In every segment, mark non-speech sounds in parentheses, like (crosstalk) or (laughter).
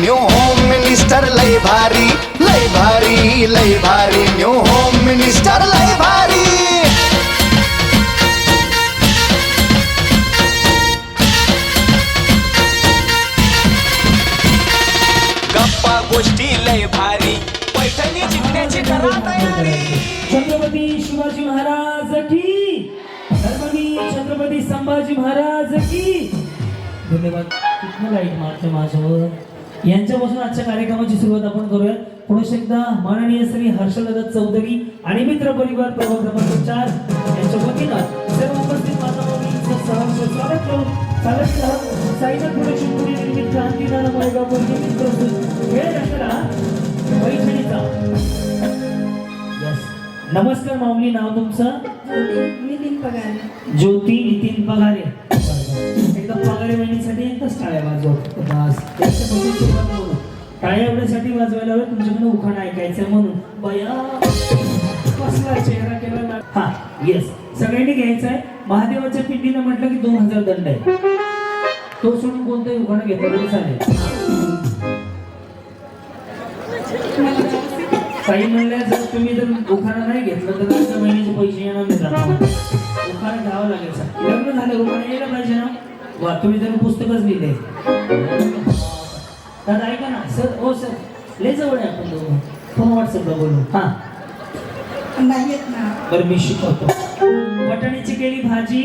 New home minister लय भारी लय भारी लय भारी न्यू होम मिनिस्टर लय भारी गप्पा गोष्टी लय भारी. पैठणी जिंकण्याची करा तयारी. छत्रपती शिवाजी महाराज की. धर्मनी छत्रपती संभाजी महाराज की. धन्यवाद. कितना लाइट मारते माझ्यावर? यांच्यापासून आजच्या कार्यक्रमाची सुरुवात आपण करूया. पुढे एकदा माननीय श्री हर्षलदत्त चौधरी आणि मित्र परिवार प्रभाग क्रमांक चार यांच्या वतीनं सर्व उपस्थित माताभगिनींचं सहर्ष स्वागत करून चालत राहत साईनाथ प्रोडक्शन पुणे निर्मित क्रांतीदान माळेगाव निर्मित प्रस्तुत खेळ रचना पैठणीचा. Yes. नमस्कार माऊली नाव तुमचं? नितीन पगार. ज्योती नितीन पगारे. एकदा पगारे बहिणीसाठी एकदाच टाळ्या वाजव बस. त्याच्यापासून सुरुवात करू. टाळ्या एवढ्यासाठी वाजवायला हवं तुमच्याकडे उखाण ऐकायचं म्हणून. बया कसला चेहरा केला ना. हा येस सगळ्यांनी घ्यायचं आहे महादेवाच्या पिंडीनं म्हटलं की दोन हजार दंड आहे. तो सोडून कोणताही उखाण घेतलं तरी चालेल. काही म्हणल्या जर तुम्ही जर उखाणा नाही घेतलं तर आजच्या महिन्याचे पैसे येणार नाही जाणार उखाणा घ्यावं लागेल सर लग्न झालं उखाणा यायला पाहिजे ना. वा तुम्ही जर पुस्तकच लिहिले. दादा ऐका ना सर हो सर. लय जवळ आहे आपण दोघं. फोन व्हॉट्सअपला बोलू. हा. नाही येत ना. बरं मी शिकवतो. वटाण्याची केली भाजी?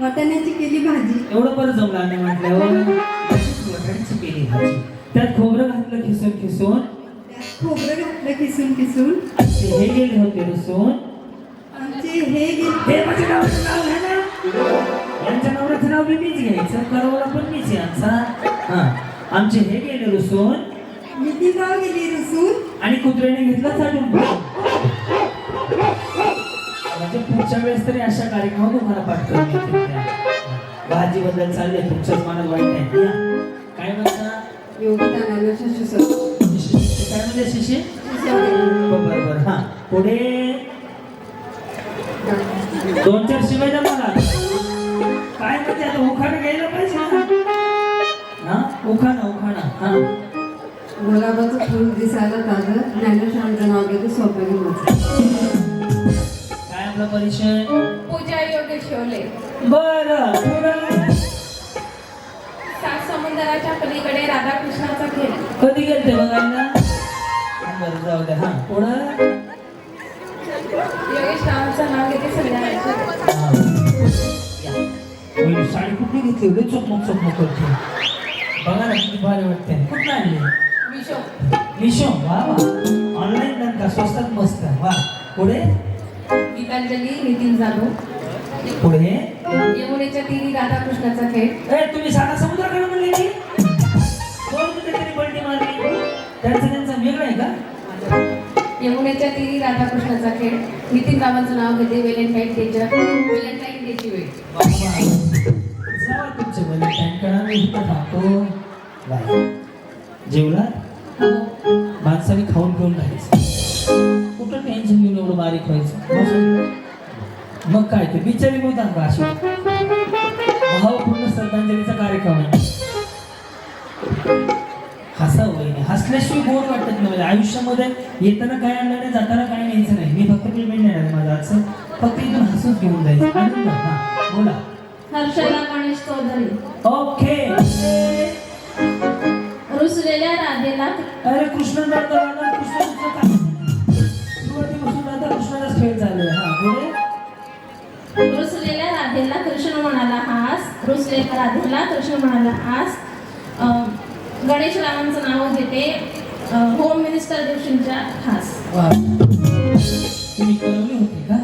वाटाण्याची केली भाजी. एवढं बरं जमलं नाही म्हटल्यावर. वटाण्याची केली भाजी. त्यात खोबरं घातलं खिसून खिसून? त्यात खोबरं घातलं किसून किसून हे गेले होते रुसून आमचे हे गेले. हे नावाचं नाव घ्या ना? यांच्या नावाचं नाव बी मीच घ्यायचं करवला पण मीच यांचा. हा आमचे हे गेले रुसून. नितीनराव गेली रुसून. आणि कुत्र्याने घेतलं चालून. म्हणजे पुढच्या वेळेस तरी अशा कार्यक्रमात तुम्हाला पाठ करून भाजी बद्दल चालले तुमच्याच मनात वाईट आहे. या. काय म्हणता? योगदानाला काय म्हणजे शिशे? बरं बरं. हा पुढे. दोन चार शिवाय द्या मला. काय म्हणजे आता उखाणं घ्यायला पाहिजे ना. हा? उखाणा उखाणा. हा. गुलाबाचं फुल दिसायला ताजं ज्ञानेश्वरांचं नाव घेतो घेऊन काय आपला परिचय? पूजा योगेश शिवले. बरं. पुढं सात समुद्राच्या पलीकडे राधाकृष्णाचा खेळ. कधी गेलते बघायला बरं जाऊ द्या. हा पुढं? योगेश रावांचं नाव घेते हा. या. मी साडी कुठली घेतली एवढी चकमक चकमक करते बघा ना किती भारी वाटते कुठं आणली विशो मिशो वा वा ऑनलाईन का स्वस्तात मस्त वा पुढे गीतांजली नितीन जाधव पुढे यमुनेच्या तिरी राधाकृष्णाचा खेळ ए तुम्ही साधा समुद्राकडे म्हणले की दोन कुठे तरी बंडी मारली त्यांचं त्यांचं वेगळं आहे का यमुनेच्या तिरी राधाकृष्णाचा खेळ नितीन रावांचं नाव घेते व्हॅलेंटाईन डेच्या व्हॅलेंटाईन डेची वेळ व्हॅलेंटाईन मी इथं थांबतो जेवला माणसाने खाऊन पिऊन राहायचं. कुठं टेन्शन घेऊन एवढं बारीक व्हायचं? मग काय ते बिचारी होता का अशी? भावपूर्ण श्रद्धांजलीचा कार्यक्रम आहे. हसा वहिनी. हसल्याशिवाय गोड वाटत नाही आयुष्यामध्ये येताना काय आणलं नाही जाताना काय न्यायचं नाही. मी फक्त पेमेंट नाही आहे माझं असं फक्त इथून हसून घेऊन जायचं. आनंद. हा बोला. हर्षला गणेश चौधरी. ओके. रुसलेल्या राधेला. अरे कृष्ण हा रुसलेल्या राधेला कृष्ण म्हणाला हास. रुसलेल्या राधेला कृष्ण म्हणाला अं, गणेश रावांचं नाव घेते. होम मिनिस्टर दिवशींच्या खास तुम्ही कळवले होते का?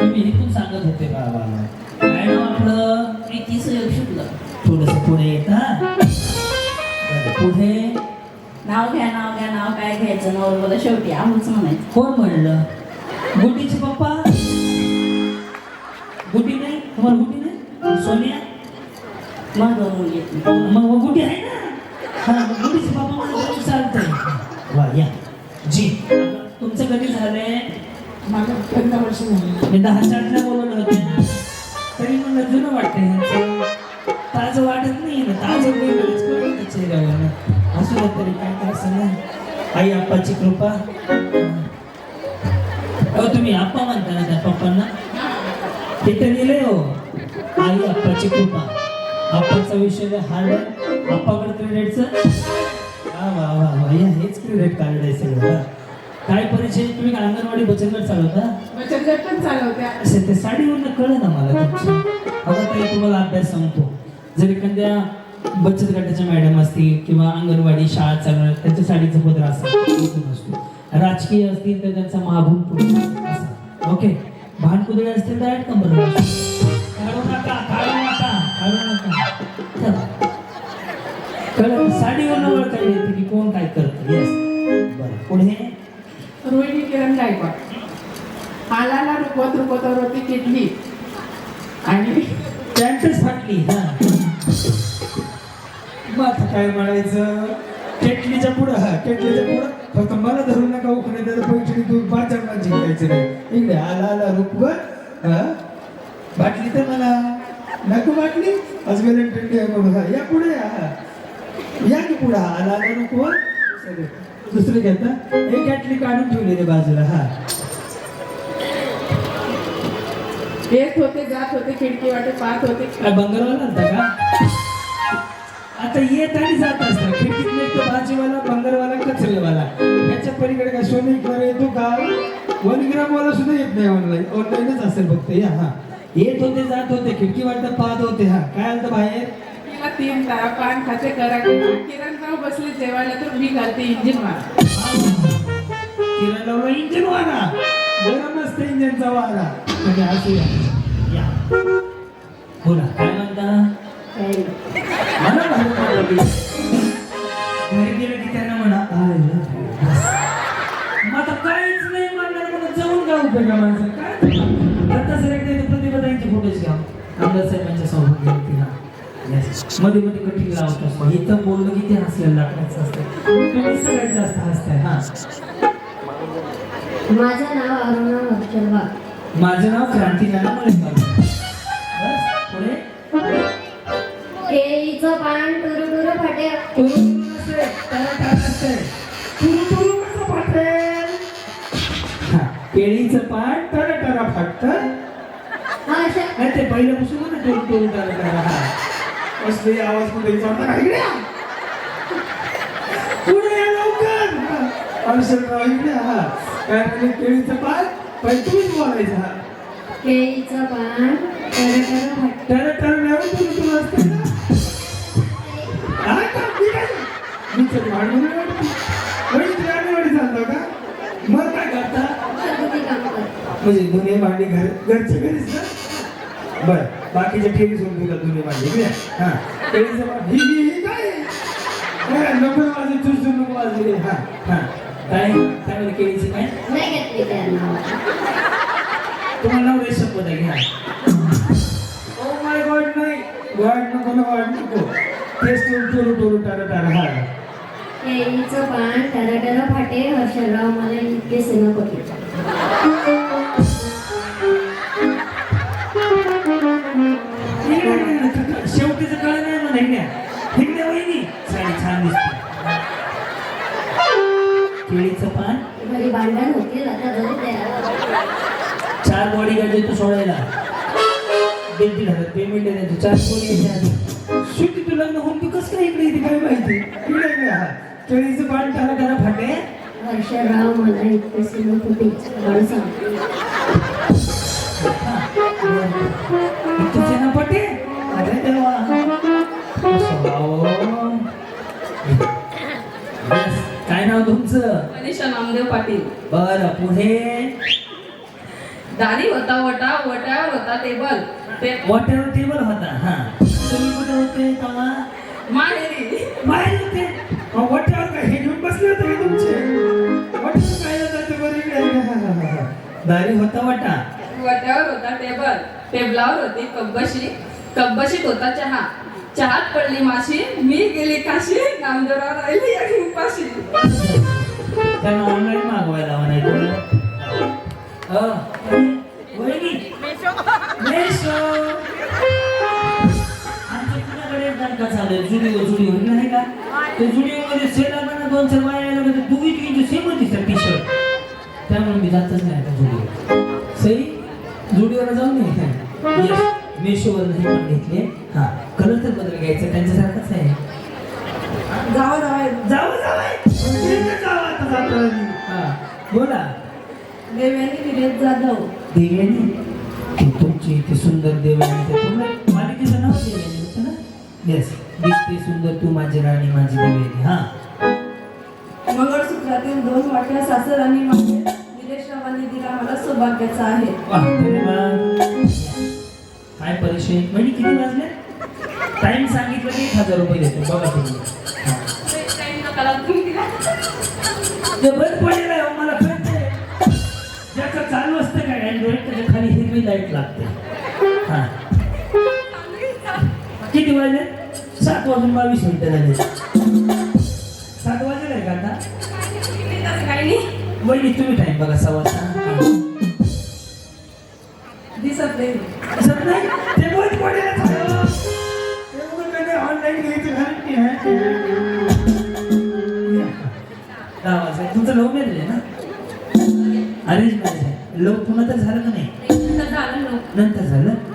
तुम्ही इथून सांगत होते बा बा बा. काय नाव आपलं प्रीती सुयोग शुक्ल. थोडस पुढे येता. पुढे. नाव घ्या नाव घ्या नाव काय घ्यायचं? नवरला शेवटी. आम्हीच म्हणायचं. कोण म्हणलं? गुड्डीचे पप्पा? गुड्डी नाही? तुम्हाला गुड्डी नाही? सोन्या? मुली येत मग मग गुढी आहे ना? हा मग गुढीचे बाबा म्हणून चालतंय. वा या. जी. तुमचं कधी झालंय? माझं पंधरा वर्ष झाली. मी दहा चारला बोलवलं होतं. मला जुनं वाटतंय ह्यांचं. ताजं वाटत नाही ना ताजं वेगळंच कळलं त्या चेहऱ्यावर असू द्या तरी काय काय सांगा आई आप्पाची कृपा. अहो तुम्ही आप्पा म्हणता ना त्या पप्पांना? तिथे गेले हो. आई आप्पाची कृपा. आप्पाचा विषय हार्ड आप्पाकडे क्रेडिटचं वा वा वा हेच क्रेडिट कार्ड आहे सगळं. काय परिचय? तुम्ही काय अंगणवाडी बचत गट चालवता? बचत गट पण चालवत्या. असे ते साडीवरनं कळलं ना मला आता (laughs) ताई तुम्हाला अभ्यास सांगतो. जर एखाद्या बचत गटाच्या मॅडम असतील किंवा अंगणवाडी शाळा चालवणार त्यांच्या साडीचं पत्र असतं. राजकीय असतील तर त्यांचा असं. ओके? भानकुदळे असतील तर ॲड काढू नका काढू नका काढू नका. चला. कळलं? साडीवरनं ओळखायला येते की कोण काय करतं. येस बरं. पुढे? रोहिणी किरण गायकवाड. हालाला रुकवत रुकवत होती किडली आणि त्यांचीच फाटली. हा. मग आता काय म्हणायचं? केटलीच्या पुढं हा केटलीच्या पुढं. फक्त मला धरून नका उखणे त्याचं पैठणी तू पाच जणांना जिंकायचं नाही. इकडे आला आला रुकवत हा. बाटली तर मला. नको बाटली. आज व्हॅलेंटाईन हा. या पुढे या हा. या की पुढं हा. आला आला रुकवत सगळे. दुसरं घेता? एक कॅटली काढून ठेवलेली बाजूला हा. येत होते जात होते खिडकी वाटे पाहत होते. काय बंगारवाला होता का? आता येत आणि जात असतात खिडकीत एक तो भाजीवाला बंगारवाला कचरेवाला याच्या पलीकडे काय सोने इकडे येतो का? वन ग्राम वाला सुद्धा येत नाही ऑनलाईन ऑनलाईनच असेल फक्त या हा. येत होते जात होते खिडकी वाटत पाहत होते हा. काय आलं बाहेर? तीन तारा पान खाते करा किरणराव बसले जेवायला तर मी घालते इंजिन मार किरण इंजिन वारा गरम असते इंजिनचा वारा म्हणजे असू या या. बोला काय म्हणता मला घालून आलं की. घरी गेलं की त्यांना म्हणा "I love you." बस. मग आता काहीच नाही म्हणणार जाऊन काय उपयोग आहे माणसं काय प्रतिभाताईंचे फोटोज घ्या आमदार साहेबांच्या सोबत. मध्ये मध्ये कठीण लावत असतो. इथं बोललं की ते हसलेलं दाखवायचं असतं तुम्ही सगळ्यात जास्त हसताय. हा. माझं नाव अरुणा वर्चलवा माझं नाव बस पुढे. केळीचं पान टुरु टुरु फाटे. केळीचं पान टरा टरा फाटत. हा ते पहिल्यापासून टोल टोल टरा टरा हा. असले आवाज कुठे विचारता इकडे या. पुढे या लवकर. अर्षदराव इकडे हा काय म्हणजे केळीचं पान? पहिले तुम्हीच बोलायचं हा. केळीचं पान टरा टरा नाही तुरु तुरु असते ना? मी तर वाटतो. वडील तुला अंगणवाडी चालतो का? मग काय करते? म्हणजे दोन्ही भांडी घर घरच्या घरीच ना? बर. बाकीच्या ठेवी सोडून तुला दोन्ही आहे. हा. ही काय? नको वाजले चुरचुर नको वाजले हा हा. काय म्हणते केळीचं काय? तुम्हाला नाव रेशन शपथ आहे घ्या. ओ माय गॉड नाही. गॉड नको ना गॉड नको. तेच टोरू टोरू टोरू टारा टारा हा. केळीचं पान टर टर फाटे हर्षलराव मला इतके सेनापती शेवटीचं पेमेंट देतो चार बॉडी आधी. शेवटी तू लग्न होऊन तू कसं काय इकडे इथे काय माहिती? इकडे केळीचं पान टारा टारा फाटे. हर्षलराव मला इतके सेनापती मला सांग. तुझे ना पटे अरे देवा. काय नाव तुमचं? मनीषा नामदेव पाटील. बर पुढे. दारी होता वटा वट्यावर होता टेबल वॉटर टेबल होता हा. तुम्ही कुठे होते तेव्हा माहेरी. बाहेर होते. अहो, वट्यावर काय हे घेऊन बसले होते का तुमचे? वट्यावर काय होतं ते बरं इकडे आहे. दारी होता वटा? वट्यावर होता टेबल. टेबलावर होती कब्बशी कब्बशीत होता चहा. चहात पडली माशी. मी गेली काशी. नामदेवराव राहिले आणि उपाशी. त्यांना ऑनलाईन मागवायला लावा जुडिओ जुडिओ नाही का? ते जुडिओमध्ये सेल ना दोन चार म्हणजे दोघी तिघींचे सेम दिसतात टी शर्ट त्यामुळे मी जातच नाही आता जुडिओ. सई जुडिओला जाऊन नाही मेशोवर नाही पण घेतले. हा कलर तर बदल घ्यायचा त्यांच्यासारखंच आहे. जावा जावा. जातो हा बोला. देवयानी विरेत जाधव. देव्यानी? ती तुमची ती सुंदर देवयानी ते पूर्ण मालिकेचं नाव देवयानी होतं ना? येस दिसते सुंदर तू माझी राणी माझी देवयानी हा. मंगळसूत्रातील दोन वाट्या सासर आणि माझे निलेशरावांनी दिला मला सौभाग्याचा आहे. काय परिचय? म्हणजे किती वाजले? टाइम सांगितलं की एक हजार रुपये देतो. बघा तुम्ही. हा. किती वाजले? सात वाजून बावीस मिनिटं झाले. सात वाजले आहे का आता? वहिनी तुम्ही टाइम बघा सहा. हा. दिसत नाही. दिसत नाही? ते काय ऑनलाईन घ्यायचं. तुमचं लव्ह मॅरेज आहे ना? अरेंज मॅरेज आहे पुन्हा तर झालं का नाही? नंतर झालं?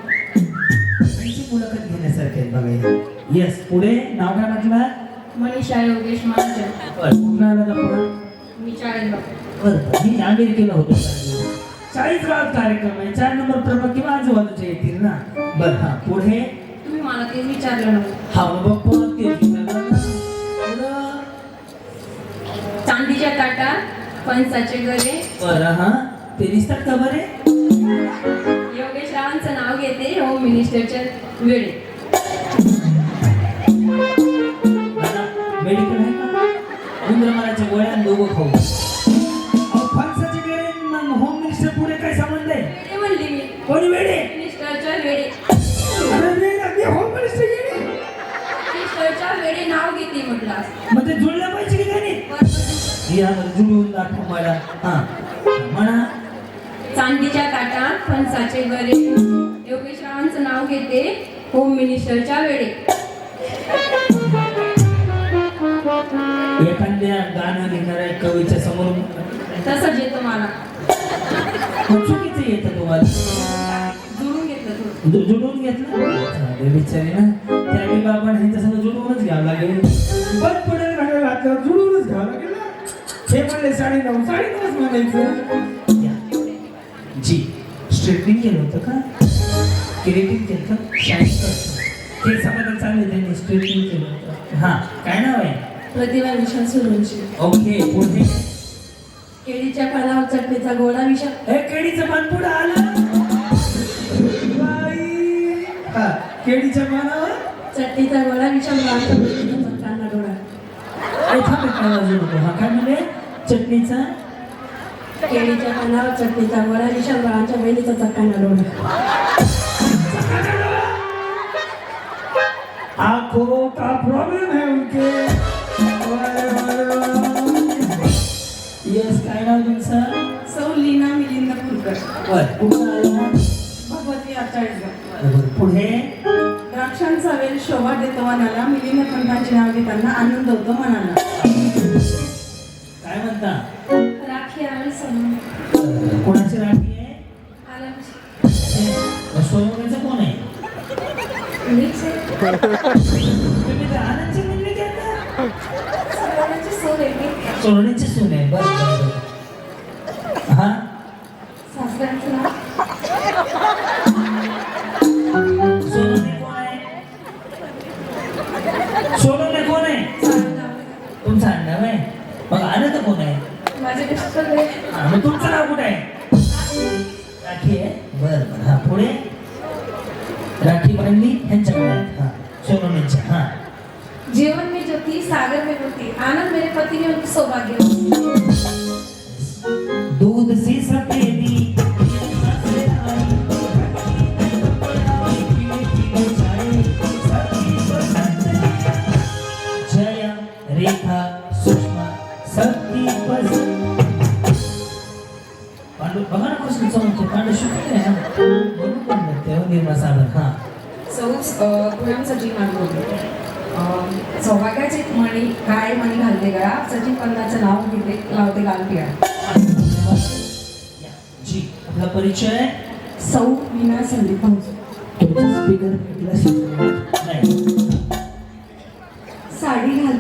पुढे नाव काय म्हटलं? मनीषा योगेश मी अमेरिकेला होतो. चाळीस गावात कार्यक्रम आहे. चार नंबर प्रभाग किंवा आजूबाजूचे येतील ना? बरं हा. पुढे? तुम्ही मला ते विचारलं नव्हतं. हा परत ते ना. पुढं? चांदीच्या ताटात फणसाचे गरे बरं हा. ते दिसतात का बरे? योगेश रावांचं नाव घेते होम मिनिस्टरच्या वेळी म्हणा चांदीच्या ताटात फणसाचे गरे योगेश रावांचं नाव घेते होम मिनिस्टरच्या वेळी. एखाद्या गाणं घेणाऱ्या कवीच्या समोर तसंच येतं मला. चुकीचं येतं तुम्हाला. जुळून घेतलं थोडं. जु- जुळवून घेतलं? बिचारी ना. त्या मी बाबा ह्यांच्या संग जुळवूनच घ्यावं लागेल. पडेल घाटाला घातल्यावर हे म्हणले साडे नऊ साडे नऊच म्हणायचं. या. जी स्ट्रेटनिंग केलं होतं का? किरेटिंग केलं होतं? शाईन करतो हे चांगले त्यांनी स्ट्रेटनिंग केलं होतं. हां काय नाव आहे? प्रतिभा विशाल सुरवंशी ओके पुढे. केळीच्या पानावर चटणीचा गोळा विशाल. हे केळीचं पान पुढं आलं. बाई. हा, केळीच्या पानावर? चटणीचा गोळा विशाल. बहिणीचा कांदा डोळा ए, थांब एक काय वाजवू नको. हा काय म्हणजे चटणीचा? केळीच्या पानावर चटणीचा गोळा विशाल रावांच्या बहिणीचा चक्कांना डोळा आंखों का प्रॉब्लम है उनके? यस काय नाव तुमचं? सौ लीना मिलिंद बर कुठं आलं भगवती चाळीसगाव बरोबर पुढे? द्राक्षांचा वेल शोभा देतो मनाला मिलिंद पंतांचे नाव घेताना आनंद होतो मनाला काय म्हणता? राखी आणि कोणाची राखी आहे? सोनवण्याचं कोण आहे. तुम्ही तर आनंदची म्हणली सोन आहे मी सोनवण्याची सून आहे. बरं बरं, बरं. हा? सासऱ्यांचं नाव मग तुमचं नाव कुठे आहे? राखी आहे? बर बर. हा पुढे? राखी बांधली ह्यांच्याकडे आहे. हा सोनवण्याच्या हा. जीवन में जो थी सागर में होती आनंद मेरे पति ने उनकी सौभाग्य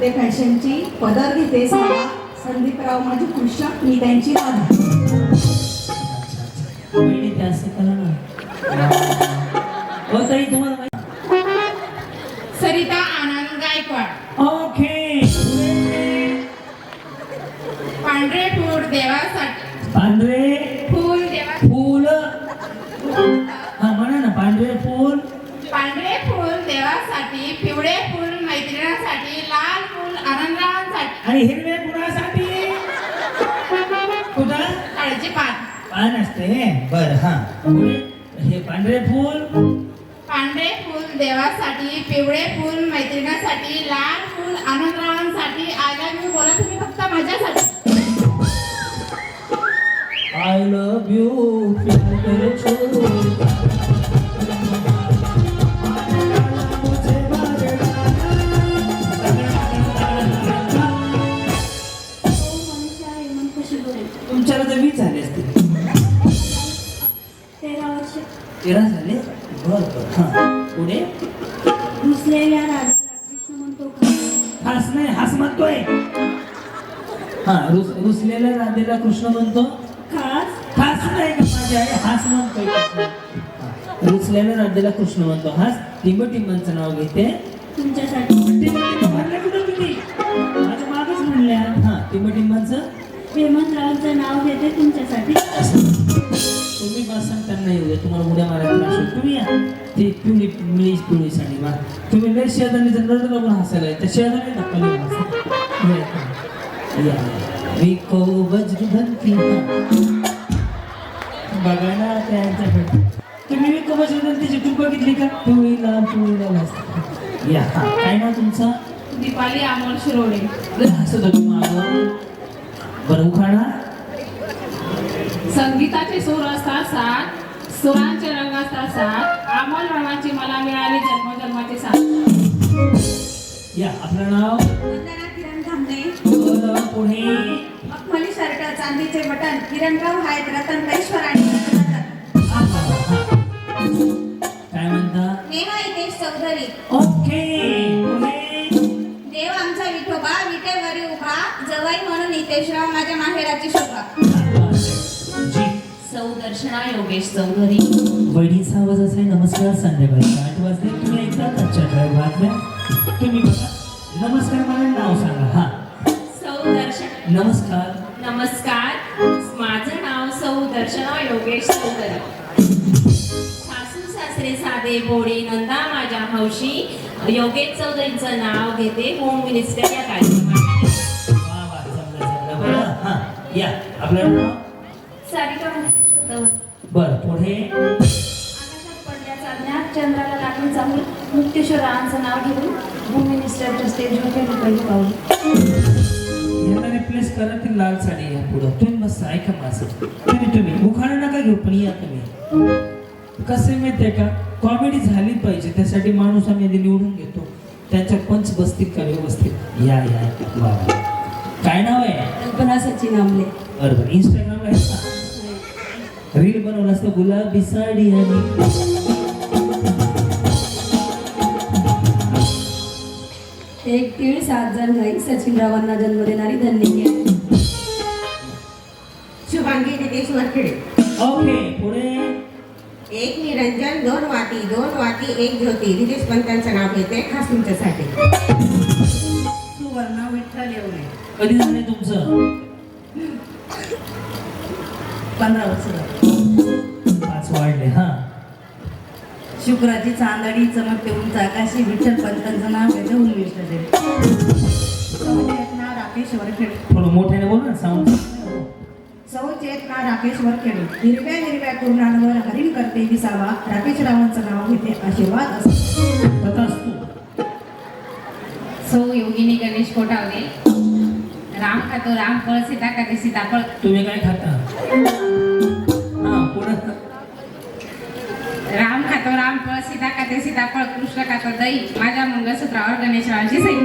घालते फॅशनची पदर घेते संदीपराव माझी कृष्ण मी त्यांची असं करा ना. हो तुम्हाला सरिता आनंद गायकवाड. ओके पांढरे फूल देवासाठी आणि हिरवे कुणासाठी कुठं? काळजी पाठ पान असते. बर हा. हे पांढरे फूल. पांढरे फूल देवासाठी पिवळे फूल मैत्रिणीसाठी लाल फूल आनंदरावांसाठी. आय लव्ह यू बोला तुम्ही फक्त माझ्यासाठी. आय लव्ह यू रुसलेल्या राधाला कृष्ण म्हणतो का? हास नाही हास म्हणतोय. हा रुस रुसलेल्या राधेला कृष्ण म्हणतो. खास? हास नाही का माझी आई हास म्हणतोय. कृष्ण. रुसलेल्या राधेला कृष्ण म्हणतो. हास टिंब टिंबांचं नाव घेते. तुमच्यासाठी. भरल्या कुठं माझ्या मागच म्हणल्या. हा टिंब टिंबांचं हेमंतरावांचं नाव घेते तुमच्यासाठी. तुम्ही बसा त्यांना येऊ द्या. तुम्हाला उड्या मारायला त्रास होईल. तुम्ही या. ती पिवळी मिळीच पिवळी साडी मा तुम्ही लय शेजारी जनरल बघून हसायला त्या शेजारी हसा. या. विको त्यांच्याकडे तुम्ही विको बजरंगीची टूप बघितली का? या. काय ना तुमचा? दीपाली अमोल शिरोडे. बरं उखाणा. संगीताचे सूर असतात सात सुरांचे रंग असतात सात अमोल रंगाची मला मिळाली जन्मजन्माची साथ. या आपलं नाव? वंदना किरण बरं, पुढे. मखमली शर्ट चांदीचे बटन किरणराव आहेत रतन आणि हा, हा, हा. काय म्हणता? नेहा हितेश चौधरी. ओके देव आमचा विठोबा विटेवरी उभा जवाई म्हणून हितेशराव माझ्या माहेराची शोभा. सौ दर्शना योगेश चौधरी. वहिनीचा आवाज असे नमस्कार संध्याकाळी आठ वाजले. तुम्ही ऐकता आजच्या काय बातम्या. तुम्ही बघा. नमस्कार मला नाव सांगा. हा. सौ दर्शन. नमस्कार. नमस्कार. माझं नाव सौ दर्शना योगेश चौधरी. सासू सासरे साधे बोडे नंदा माझ्या हौशी योगेश चौधरींचं नाव घेते होम मिनिस्टर या कार्यक्रमात. या. आपलं नाव? सारिका बरं पुढे? आकाशात चंद्राला मुक्तेश्वरांचं नाव घेऊन होम मिनिस्टरच्या स्टेजवर पहिली यांना रिप्लेस करा ती लाल साडी या पुढं. तुम्ही बस ऐका माझं. तुम्ही तुम्ही. उखाणा नका घेऊ पण या तुम्ही. कसे माहितीये का? कॉमेडी झाली पाहिजे त्यासाठी माणूस आम्ही आधी निवडून घेतो. त्यांच्या पंच बसतील का व्यवस्थित? या या. काय नाव आहे? कल्पना सचिन आमले बरोबर इंस्टाग्रामला आहे? रील बनवलं असतं गुलाबी साडी आणि एक तीळ सात जण गाई सचिनरावांना जन्म देणारी धन्य शुभांगी नितेश वरखेडे ओके पुढे. एक निरंजन दोन वाती दोन वाती एक ज्योती. रितेश पंतांचं नाव घेते खास तुमच्यासाठी. सुवर्णा विठ्ठल येवले. कधी झाले तुमचं? पंधरा वर्ष पाच वाढले हा. शुक्राची चांदणी चमकते उंच आकाशी विठ्ठल पंतांचं नाव घेते उन्मिष्ट चेतना राकेश वरखेडे. थोडं मोठ्याने बोल ना साऊंड. सौ चेतना हिरव्या हिरव्या कुर्णांवर हरिण करते विसावा राकेश रावांचं नाव घेते आशीर्वाद असतो. सौ योगिनी गणेश कोटावले राम खातो राम फळ सीता खाते सीताफळ. तुम्ही काय खाता? हा पुढं राम खातो रामफळ सीता खाते सीताफळ कृष्ण खातो दही. माझ्या मंगळसूत्रावर गणेशरावांची सही